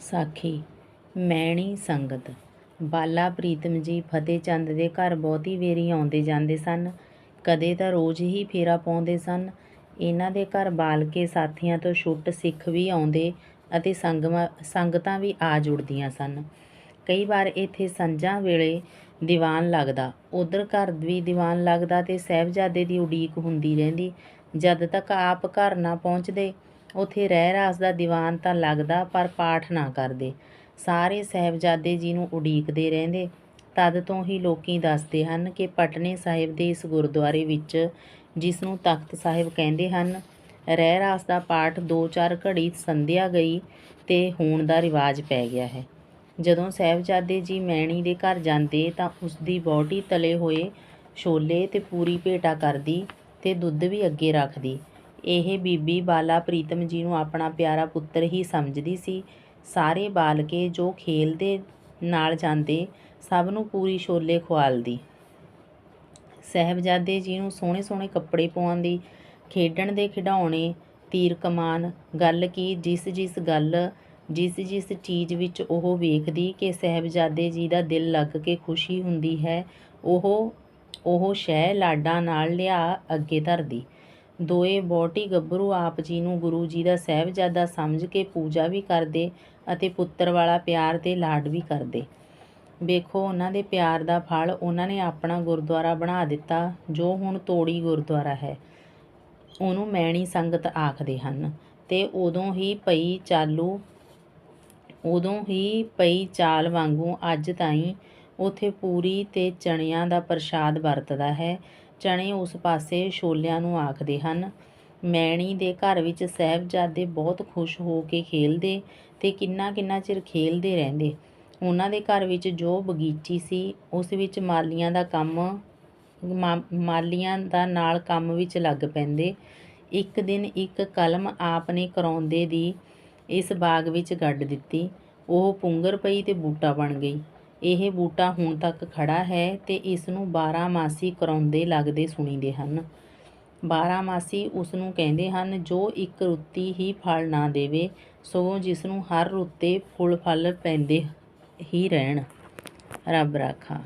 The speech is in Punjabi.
ਸਾਖੀ, ਮੈਣੀ ਸੰਗਤ। ਬਾਲਾ ਪ੍ਰੀਤਮ ਜੀ ਫਤਿਹ ਚੰਦ ਦੇ ਘਰ ਬਹੁਤੀ ਵੇਰੀ ਆਉਂਦੇ ਜਾਂਦੇ ਸਨ। ਕਦੇ ਤਾਂ ਰੋਜ਼ ਹੀ ਫੇਰਾ ਪਾਉਂਦੇ ਸਨ। ਇਹਨਾਂ ਦੇ ਘਰ ਬਾਲਕੇ ਸਾਥੀਆਂ ਤੋਂ ਛੁੱਟ ਸਿੱਖ ਵੀ ਆਉਂਦੇ ਅਤੇ ਸੰਗਮਾਂ, ਸੰਗਤਾਂ ਵੀ ਆ ਜੁੜਦੀਆਂ ਸਨ। ਕਈ ਵਾਰ ਇੱਥੇ ਸੰਝਾਂ ਵੇਲੇ ਦੀਵਾਨ ਲੱਗਦਾ। ਉਧਰ ਘਰ ਵੀ ਦੀਵਾਨ ਲੱਗਦਾ ਤੇ ਸਾਹਿਬਜ਼ਾਦੇ ਦੀ ਉਡੀਕ ਹੁੰਦੀ ਰਹਿੰਦੀ। ਜਦ ਤੱਕ ਆਪ ਘਰ ਨਾ ਪਹੁੰਚਦੇ ਉਥੇ ਰਹਿ ਰਾਸ ਦਾ ਦੀਵਾਨ ਤਾਂ ਲੱਗਦਾ, ਪਰ ਪਾਠ ਨਾ ਕਰਦੇ। ਸਾਰੇ ਸਾਹਿਬਜ਼ਾਦੇ ਜੀ ਨੂੰ ਉਡੀਕਦੇ ਰਹਿੰਦੇ। ਤਦ ਤੋਂ ਹੀ ਲੋਕੀ ਦੱਸਦੇ ਹਨ ਕਿ ਪਟਨੇ ਸਾਹਿਬ ਦੇ ਇਸ ਗੁਰਦੁਆਰੇ ਵਿੱਚ, ਜਿਸ ਨੂੰ ਤਖਤ ਸਾਹਿਬ ਕਹਿੰਦੇ ਹਨ, ਰਹਿ ਰਾਸ ਦਾ ਪਾਠ 2-4 ਘੜੀ ਸੰਧਿਆ ਗਈ ਤੇ ਹੋਣ ਦਾ ਰਿਵਾਜ ਪੈ ਗਿਆ ਹੈ। ਜਦੋਂ ਸਾਹਿਬਜ਼ਾਦੇ ਜੀ ਮੈਣੀ ਦੇ ਘਰ ਜਾਂਦੇ ਤਾਂ ਉਸ ਦੀ ਬੋਟੀ ਤਲੇ ਹੋਏ ਛੋਲੇ ਤੇ ਪੂਰੀ ਭੇਟਾ ਕਰਦੀ ਤੇ ਦੁੱਧ ਵੀ ਅੱਗੇ ਰੱਖਦੀ। ਇਹ ਬੀਬੀ ਬਾਲਾ ਪ੍ਰੀਤਮ ਜੀ ਨੂੰ ਆਪਣਾ ਪਿਆਰਾ ਪੁੱਤਰ ਹੀ ਸਮਝਦੀ ਸੀ। ਸਾਰੇ ਬਾਲਕੇ ਜੋ ਖੇਲਦੇ ਨਾਲ ਜਾਂਦੇ, ਸਭ ਨੂੰ ਪੂਰੀ ਛੋਲੇ ਖਵਾਲਦੀ ਸਾਹਿਬਜ਼ਾਦੇ ਜੀ ਨੂੰ ਸੋਹਣੇ ਸੋਹਣੇ ਕੱਪੜੇ ਪਵਾਉਂਦੀ ਖੇਡਣ ਦੇ ਖਿਡੌਣੇ, ਤੀਰ ਕਮਾਨ, ਗੱਲ ਕੀ ਜਿਸ ਜਿਸ ਗੱਲ ਜਿਸ ਜਿਸ ਚੀਜ਼ ਵਿੱਚ ਉਹ ਵੇਖਦੀ ਕਿ ਸਾਹਿਬਜ਼ਾਦੇ ਜੀ ਦਾ ਦਿਲ ਲੱਗ ਕੇ ਖੁਸ਼ੀ ਹੁੰਦੀ ਹੈ, ਉਹ ਉਹ ਸ਼ਹਿ ਲਾਡਾਂ ਨਾਲ ਲਿਆ ਅੱਗੇ ਧਰਦੀ। ਦੋਏ ਬੋਟੀ ਗੱਭਰੂ ਆਪ ਜੀ ਨੂੰ ਗੁਰੂ ਜੀ ਦਾ ਸਾਹਿਬਜ਼ਾਦਾ ਸਮਝ ਕੇ ਪੂਜਾ ਵੀ ਕਰਦੇ ਅਤੇ ਪੁੱਤਰ ਵਾਲਾ ਪਿਆਰ ਤੇ ਲਾਡ ਵੀ ਕਰਦੇ। ਵੇਖੋ, ਉਹਨਾਂ ਦੇ ਪਿਆਰ ਦਾ ਫਲ ਉਹਨਾਂ ਨੇ ਆਪਣਾ ਗੁਰਦੁਆਰਾ ਬਣਾ ਦਿੱਤਾ, ਜੋ ਹੁਣ ਤੋੜੀ ਗੁਰਦੁਆਰਾ ਹੈ। ਉਹਨੂੰ ਮੈਣੀ ਸੰਗਤ ਆਖਦੇ ਹਨ। ਤੇ ਉਦੋਂ ਹੀ ਪਈ ਚਾਲੂ, ਉਦੋਂ ਹੀ ਪਈ ਚਾਲ ਵਾਂਗੂ ਅੱਜ ਤਾਈਂ ਉਥੇ ਪੂਰੀ ਤੇ ਚਣਿਆਂ ਦਾ ਪ੍ਰਸ਼ਾਦ ਵਰਤਦਾ ਹੈ। ਚਣੇ ਉਸ ਪਾਸੇ ਛੋਲਿਆਂ ਨੂੰ ਆਖਦੇ ਹਨ, ਮੈਣੀ ਦੇ ਘਰ ਵਿੱਚ ਸਾਹਿਬਜ਼ਾਦੇ ਬਹੁਤ ਖੁਸ਼ ਹੋ ਕੇ ਖੇਲਦੇ ਤੇ ਕਿੰਨਾ ਕਿੰਨਾ ਚਿਰ ਖੇਲਦੇ ਰਹਿੰਦੇ। ਉਹਨਾਂ ਦੇ ਘਰ ਵਿੱਚ ਜੋ ਬਗੀਚੀ ਸੀ, ਉਸ ਵਿੱਚ ਮਾਲੀਆਂ ਦਾ ਕੰਮ ਮਾਲੀਆਂ ਦਾ ਨਾਲ ਕੰਮ ਵਿੱਚ ਲੱਗ ਪੈਂਦੇ। ਇੱਕ ਦਿਨ ਇੱਕ ਕਲਮ ਆਪ ਨੇ ਕਰਾਉਂਦੇ ਦੀ ਇਸ ਬਾਗ ਵਿੱਚ ਗੱਡ ਦਿੱਤੀ। ਉਹ ਪੁੰਗਰ ਪਈ ਤੇ ਬੂਟਾ ਬਣ ਗਈ। ਇਹ ਬੂਟਾ ਹੁਣ ਤੱਕ ਖੜਾ ਹੈ ਤੇ ਇਸ ਨੂੰ 12 ਮਾਸੀ ਕਰਾਉਂਦੇ ਲੱਗਦੇ ਸੁਣੀਦੇ ਹਨ। 12 ਮਾਸੀ ਉਸ ਨੂੰ ਕਹਿੰਦੇ ਹਨ, ਜੋ ਇੱਕ ਰੁੱਤੀ ਹੀ ਫਲ ਨਾ ਦੇਵੇ, ਸਗੋਂ ਜਿਸ ਨੂੰ ਹਰ ਰੁੱਤੇ ਫੁੱਲ ਫਲ ਪੈਂਦੇ ਹੀ ਰਹਿਣ। ਰੱਬ ਰਾਖਾ।